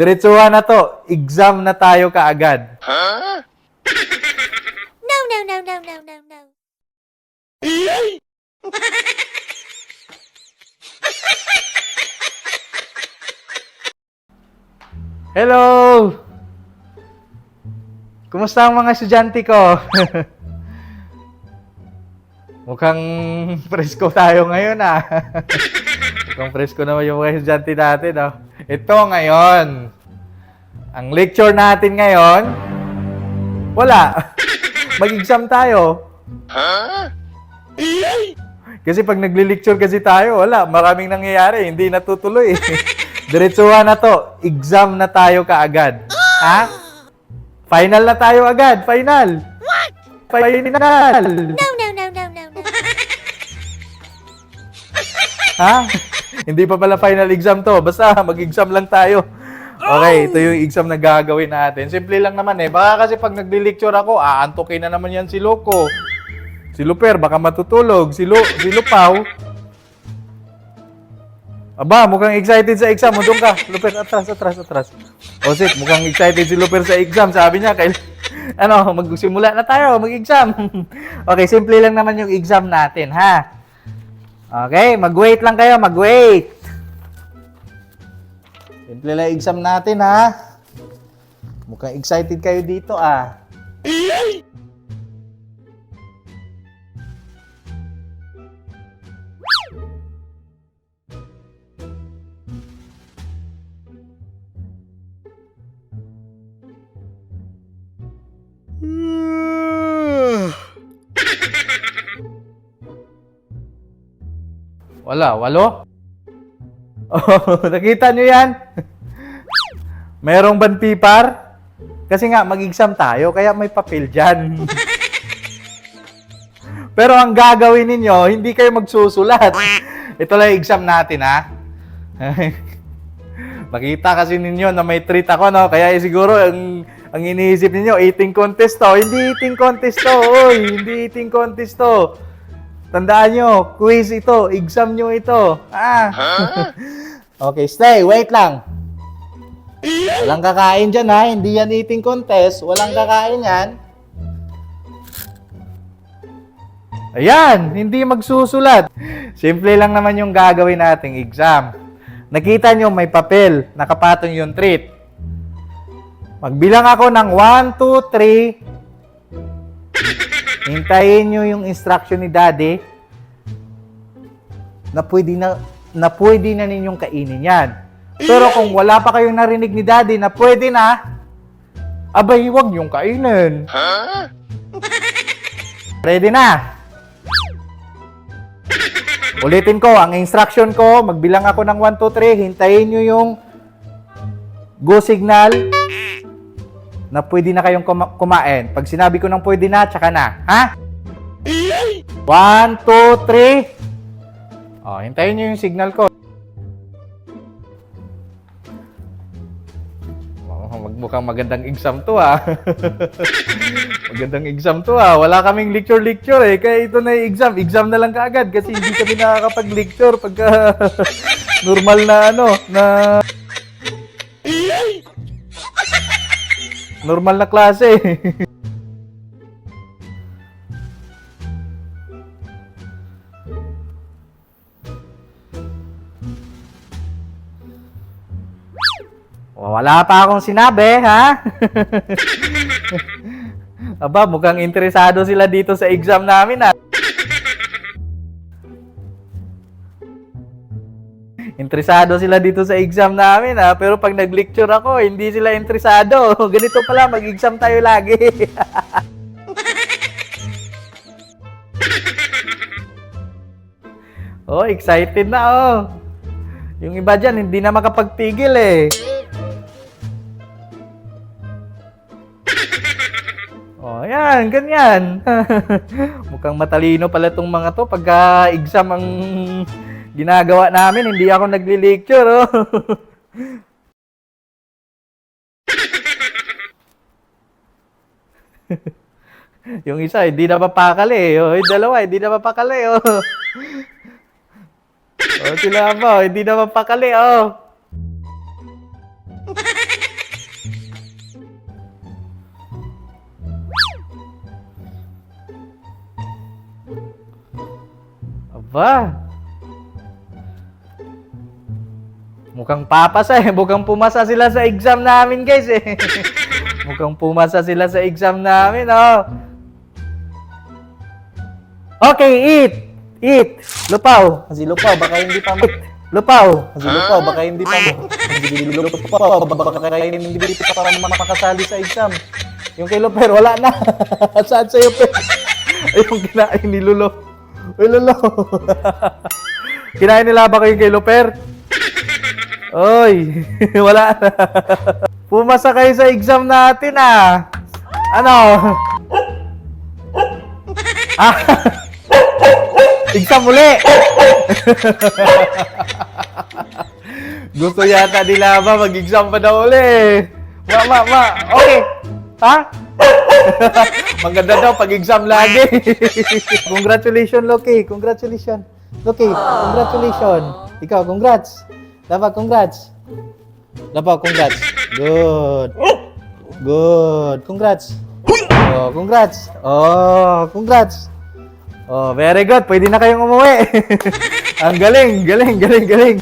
Diretsuhan na to. Exam na tayo kaagad. No, no, no, no, no, no, no. Hello! Kumusta ang mga estudyante ko? Mukhang presko tayo ngayon ah. Mukhang presko naman yung mga estudyante natin ah. Ito ngayon. Ang lecture natin ngayon, wala. Mag-exam tayo. Kasi pag nagli-lecture kasi tayo, wala. Maraming nangyayari. Hindi natutuloy. Diretsuhan na to. Exam na tayo kaagad. Ha? Final na tayo agad. Final. What? Final. No, no, no, no, no, no. Ha? Hindi pa pala final exam to. Basta mag-exam lang tayo. Okay, ito yung exam na gagawin natin. Simple lang naman eh. Baka kasi pag nagli-lecture ako, aantukin na naman yan si Loco. Si Luper, baka matutulog. Si, Lu si Lupaw. Aba, mukhang excited sa exam. Doon ka. Luper, atras, atras, atras. O, sit, mukhang excited si Luper sa exam. Sabi niya, kay... ano, magsimula na tayo, mag-exam. okay, simple lang naman yung exam natin, ha? Okay, mag-wait lang kayo, mag-wait. Simple lang exam natin, ha? Mukhang excited kayo dito, ah. Wala, walo? Oh, nakita nyo yan? Merong banpipar? Kasi nga, mag-exam tayo, kaya may papel dyan. Pero ang gagawin ninyo, hindi kayo magsusulat. Ito lang exam natin, ha? Makita kasi ninyo na may treat ako, no? Kaya eh, siguro, ang, ang iniisip ninyo, eating contest to. Hindi eating contest to, oy! Hindi eating contest to. Tandaan nyo, quiz ito, exam nyo ito. Ah. okay, stay, wait lang. Walang kakain dyan ha, hindi yan eating contest. Walang kakain yan. Ayan, hindi magsusulat. Simple lang naman yung gagawin nating exam. Nakita nyo may papel, nakapatong yung treat. Magbilang ako ng 1, 2, 3, Hintayin nyo yung instruction ni daddy na pwede na, na pwede na ninyong kainin yan. Pero kung wala pa kayong narinig ni daddy na pwede na, abay, huwag nyong kainin. Ready na? Ulitin ko, ang instruction ko, magbilang ako ng 1, 2, 3, hintayin nyo yung go signal na pwede na kayong kuma- kumain. Pag sinabi ko ng pwede na, tsaka na. Ha? One, two, three. Oh, hintayin nyo yung signal ko. Oh, magmukhang magandang exam to ah. magandang exam to ah. Wala kaming lecture-lecture eh. Kaya ito na yung exam. Exam na lang kaagad kasi hindi kami nakakapag-lecture pagka normal na ano, na normal na klase. Wala pa akong sinabi, ha? Aba, mukhang interesado sila dito sa exam namin, ha? Interesado sila dito sa exam namin, ha? Pero pag nag-lecture ako, hindi sila interesado. Ganito pala, mag-exam tayo lagi. oh, excited na, oh. Yung iba dyan, hindi na makapagpigil, eh. Oh, yan, ganyan. Mukhang matalino pala tong mga to pagka exam ang ginagawa namin, hindi ako nagli-lecture, oh. yung isa, hindi na mapakali, oh. Eh. Yung dalawa, hindi na mapakali, oh. oh sila pa, oh. hindi na mapakali, oh. Aba! Mukhang papasa eh. Mukhang pumasa sila sa exam namin, guys eh. Mukhang pumasa sila sa exam namin, oh. Okay, eat. Eat. Lupaw. Kasi lupaw, baka hindi pa ma- Lupaw. Kasi lupaw, baka hindi pa ma- Lupaw, baka hindi pa para makakasali sa exam. Yung kay Loper, wala na. Saan sa'yo, Per? Ay, yung kinain ni Lolo. Uy, Lolo. kinain nila ba kayo kay Loper? Oy, wala na. Pumasa kayo sa exam natin ah. Ano? Ah, exam uli. Gusto yata nila ba mag-exam pa daw uli. Ma, ma, ma. Okay. Ha? Maganda daw pag-exam lagi. Congratulations, Loki. Congratulations. Loki, congratulations. Ikaw, congrats. Dapat, congrats. Dapat, congrats. Good. Good. Congrats. Oh, congrats. Oh, congrats. Oh, very good. Pwede na kayong umuwi. Ang galing, galing, galing, galing.